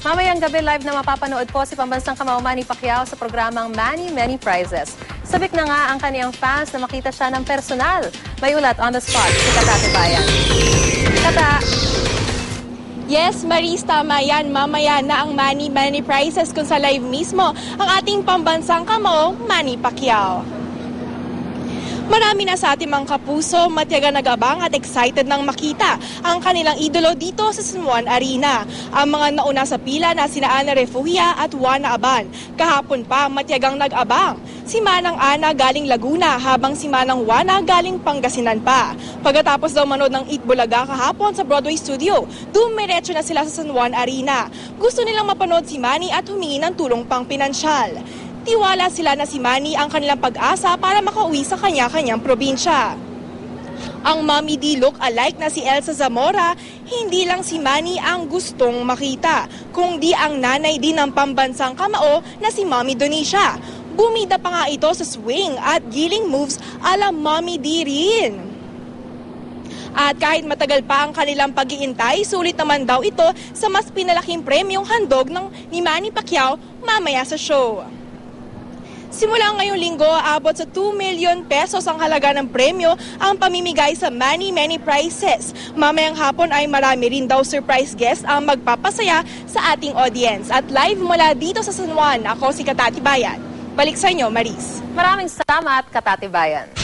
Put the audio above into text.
Mamayang gabi live na mapapanood po si pambansang kamao Manny Pacquiao sa programang Manny Many Prizes. Sabik na nga ang kaniyang fans na makita siya ng personal. May ulat on the spot si Katate Bayan. Kata, Yes, Maris, tama yan. Mamaya na ang Manny Manny Prizes kung sa live mismo ang ating pambansang kamao, Manny Pacquiao. Marami na sa ating mga kapuso, matyaga nagabang at excited nang makita ang kanilang idolo dito sa San Juan Arena. Ang mga nauna sa pila na sina Ana Refugia at Juana Aban. Kahapon pa, matyagang nag-abang. Si Manang Ana galing Laguna habang si Manang Juana galing Pangasinan pa. Pagkatapos daw manood ng Eat Bulaga kahapon sa Broadway Studio, dumiretso na sila sa San Juan Arena. Gusto nilang mapanood si Manny at humingi ng tulong pang pinansyal. Tiwala sila na si Manny ang kanilang pag-asa para makauwi sa kanya-kanyang probinsya. Ang Mommy D look alike na si Elsa Zamora, hindi lang si Manny ang gustong makita, kundi ang nanay din ng pambansang kamao na si Mommy Donisha. Bumida pa nga ito sa swing at giling moves ala Mommy D rin. At kahit matagal pa ang kanilang pag-iintay, sulit naman daw ito sa mas pinalaking premyong handog ng ni Manny Pacquiao mamaya sa show. Simula ngayong linggo, abot sa 2 million pesos ang halaga ng premyo ang pamimigay sa Many Many Prizes. Mamayang hapon ay marami rin daw surprise guest ang magpapasaya sa ating audience. At live mula dito sa San Juan, ako si Katati Bayan. Balik sa inyo, Maris. maraming salamat Katate Bayan.